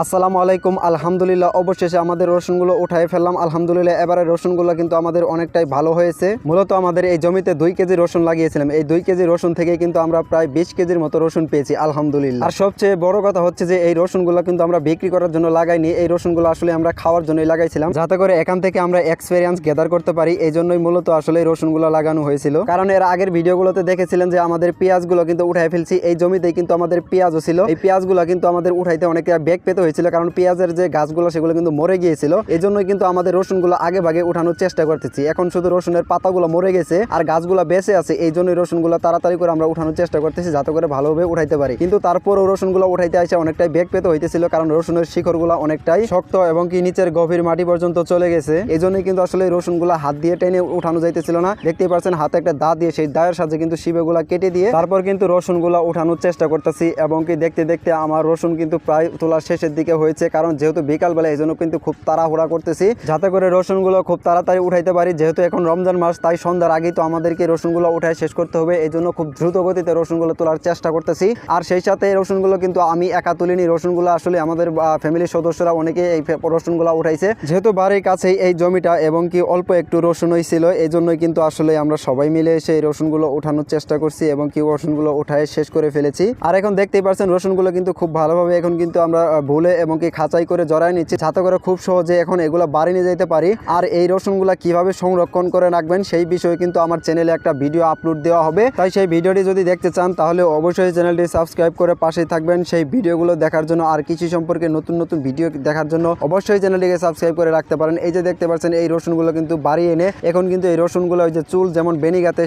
আসসালামু আলাইকুম, আলহামদুলিল্লাহ। অবশেষে আমাদের রসুনগুলো উঠাই ফেললাম। আলহামদুলিল্লাহ, এবারে রসুনগুলো কিন্তু আমাদের অনেকটাই ভালো হয়েছে। মূলত আমাদের এই জমিতে দুই কেজি রসুন লাগিয়েছিলাম। এই দুই কেজি রসুন থেকে কিন্তু আমরা প্রায় বিশ কেজির মতো রসুন পেয়েছি, আলহামদুলিল্লাহ। আর সবচেয়ে বড় কথা হচ্ছে যে, এই রসুনগুলো কিন্তু আমরা বিক্রি করার জন্য লাগাইনি। এই রসুনগুলো আসলে আমরা খাওয়ার জন্যই লাগাইছিলাম। যাতে করে এখান থেকে আমরা এক্সপেরিয়েন্স গেদার করতে পারি। এই জন্যই মূলত আসলে এই রসুনগুলো লাগানো হয়েছিল। কারণ এর আগের ভিডিওগুলোতে দেখেছিলেন যে, আমাদের পেঁয়াজগুলো কিন্তু উঠাই ফেলছি। এই জমিতেই কিন্তু আমাদের পেঁয়াজও ছিল। এই পেঁয়াজগুলো কিন্তু আমাদের উঠাইতে অনেকটা বেগ পেতে হয়েছিল, কারণ পেঁয়াজের যে গাছগুলো, সেগুলো কিন্তু মরে গিয়েছিল। এই জন্যই কিন্তু আমাদের রসুনগুলো আগে ভাগে উঠানোর চেষ্টা করতেছি। এখন শুধু রসুনের পাতাগুলো মরে গেছে, আর গাছগুলো বেঁচে আছে এই জন্যই রসুনগুলো তাড়াতাড়ি করে আমরা উঠানোর চেষ্টা করতেছি, যাতে করে ভালোভাবে উঠাইতে পারি। কিন্তু তারপরও রসুনগুলো উঠাইতে আসে অনেকটাই বেগ পেতে হইতেছিল, কারণ রসুনের শিখরগুলো অনেকটাই শক্ত এবং কি নিচের গভীর মাটি পর্যন্ত চলে গেছে। এই জন্যই কিন্তু আসলে রসুনগুলো হাত দিয়ে টেনে উঠানো যাইতেছিল না। দেখতেই পাচ্ছেন হাতে একটা দা দিয়ে সেই দায়ের সাথে কিন্তু শিবেগুলা কেটে দিয়ে তারপর কিন্তু রসুনগুলো উঠানোর চেষ্টা করতেছি এবং কি দেখতে দেখতে আমার রসুন কিন্তু প্রায় তোলার শেষের দিকে হয়েছে কারণ যেহেতু বিকালবেলা এই জন্য কিন্তু খুব তাড়াহুড়া করতেছি। যাতে করে রসুনগুলো খুব তাড়াতাড়ি উঠাইতে পারি যেহেতু এখন রমজান মাস তাই সন্ধ্যার আগেই তো আমাদেরকে রসুনগুলো উঠায় শেষ করতে হবে। এই জন্য খুব দ্রুত গতিতে রসুনগুলো তোলার চেষ্টা করতেছি। আর সেই সাথে রসুনগুলো কিন্তু আমি একা তুলিনি। রসুনগুলো আসলে আমাদের ফ্যামিলির সদস্যরা অনেকে এই রসুনগুলো উঠাইছে। যেহেতু বাড়ির কাছেই এই জমিটা এবং কি অল্প একটু রসুনই ছিল এই জন্যই কিন্তু আসলে আমরা সবাই মিলে এসে এই রসুনগুলো উঠানোর চেষ্টা করছি এবং কি রসুনগুলো উঠায় শেষ করে ফেলেছি। আর এখন দেখতেই পাচ্ছেন রসুনগুলো কিন্তু খুব ভালোভাবে এখন কিন্তু আমরা আহ, ভুলে এবং কি খাঁচাই করে জড়াই নিচ্ছি। যাতে করে খুব সহজে এখন এগুলো বাড়ি নিয়ে যেতে পারি। আর এই রসুনগুলো কীভাবে সংরক্ষণ করে রাখবেন সেই বিষয়ে কিন্তু আমার চ্যানেলে একটা ভিডিও আপলোড দেওয়া হবে। তাই সেই ভিডিওটি যদি দেখতে চান, তাহলে অবশ্যই চ্যানেলটি সাবস্ক্রাইব করে পাশেই থাকবেন। সেই ভিডিওগুলো দেখার জন্য আর কৃষি সম্পর্কে নতুন নতুন ভিডিও দেখার জন্য অবশ্যই চ্যানেলটিকে সাবস্ক্রাইব করে রাখতে পারেন। এই যে দেখতে পাচ্ছেন, এই রসুনগুলো কিন্তু বাড়ি এনে এখন কিন্তু এই রসুনগুলো ওই যে চুল যেমন বেনিগাতে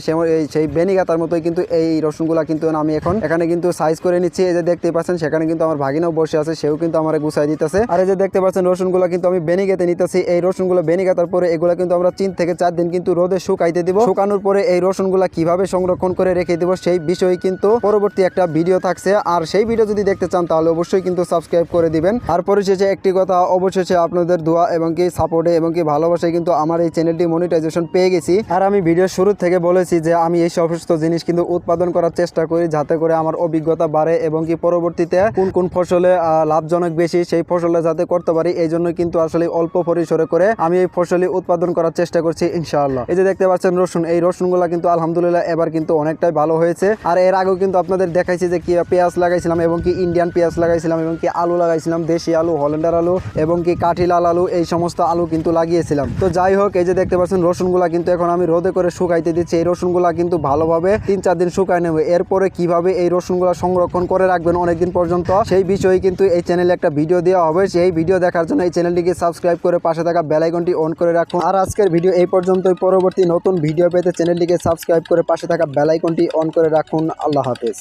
সেই বেনিগাতার মতোই কিন্তু এই রসুনগুলো কিন্তু আমি এখন এখানে কিন্তু সাইজ করে নিচ্ছি। এই যে দেখতে পাচ্ছেন, সেখানে কিন্তু আমার ভাগিনাও বসে আছে, সেও কিন্তু আমার গুছাই দিতেছে। আর এই যে দেখতে পাচ্ছেন, রসুনগুলো কিন্তু আমি বেনিগাতে নিতেছি। এই রসুনগুলো বেনিগাতার পরে এগুলো কিন্তু আমরা তিন থেকে চার দিন কিন্তু রোদে শুকাইতে দিব। শুকানোর পরে এই রসুনগুলো কীভাবে সংরক্ষণ করে রেখে দিব সেই বিষয়ে কিন্তু পরবর্তী একটা ভিডিও থাকছে। আর সেই ভিডিও যদি দেখতে চান, তাহলে অবশ্যই কিন্তু সাবস্ক্রাইব করে দিবেন। আর পরিশেষে একটি কথা, অবশেষে আপনাদের দোয়া এবং কি সাপোর্টে এবং কি ভালোবাসায় কিন্তু আমার এই চ্যানেলটি মনিটাইজেশন পেয়ে গেছি। আর আমি ভিডিও শুরু থেকে বলেছি যে আমি এই সমস্ত জিনিস কিন্তু উৎপাদন করার চেষ্টা করি, যাতে করে আমার অভিজ্ঞতা বাড়ে এবং কি পরবর্তীতে কোন কোন ফসলে লাভজনক বেশি সেই ফসলটা যাতে করতে পারি, এই জন্য কিন্তু আসলে অল্প পরিসরে করে আমি এই ফসলি উৎপাদন করার চেষ্টা করছি, ইনশাআল্লাহ। এই যে দেখতে পাচ্ছেন রসুন, এই রসুনগুলা কিন্তু আলহামদুলিল্লাহ এবার কিন্তু অনেকটাই ভালো হয়েছে। আর এর আগেও কিন্তু আপনাদের দেখাইছি যে কি পেঁয়াজ লাগাইছিলাম এবং কি ইন্ডিয়ান পেঁয়াজ লাগাইছিলাম এবং কি আলু লাগাইছিলাম, দেশি আলু হল্যান্ডার আলু এবং কি কাঠি লাল আলু, এই সমস্ত আলু কিন্তু লাগিয়েছিলাম। তো যাই হোক, এই যে দেখতে পাচ্ছেন রসুনগুলা কিন্তু এখন আমি রোদে করে শুকাইতে দিচ্ছি। এই রসুনগুলা কিন্তু ভালোভাবে তিন চার দিন শুকাই নেবে। এরপরে কীভাবে এই রসুনগুলা সংরক্ষণ করে রাখবেন অনেকদিন পর্যন্ত, সেই বিষয়ে কিন্তু এই চ্যানেলে একটা ভিডিও দেওয়া হবে সেই ভিডিও দেখার জন্য এই চ্যানেলটিকে সাবস্ক্রাইব করে পাশে থাকা বেলাইকনটি অন করে রাখুন। আর আজকের ভিডিও এই পর্যন্তই। পরবর্তী নতুন ভিডিও পেতে চ্যানেলটিকে সাবস্ক্রাইব করে পাশে থাকা বেলাইকনটি অন করে রাখুন। আল্লাহ হাফেজ।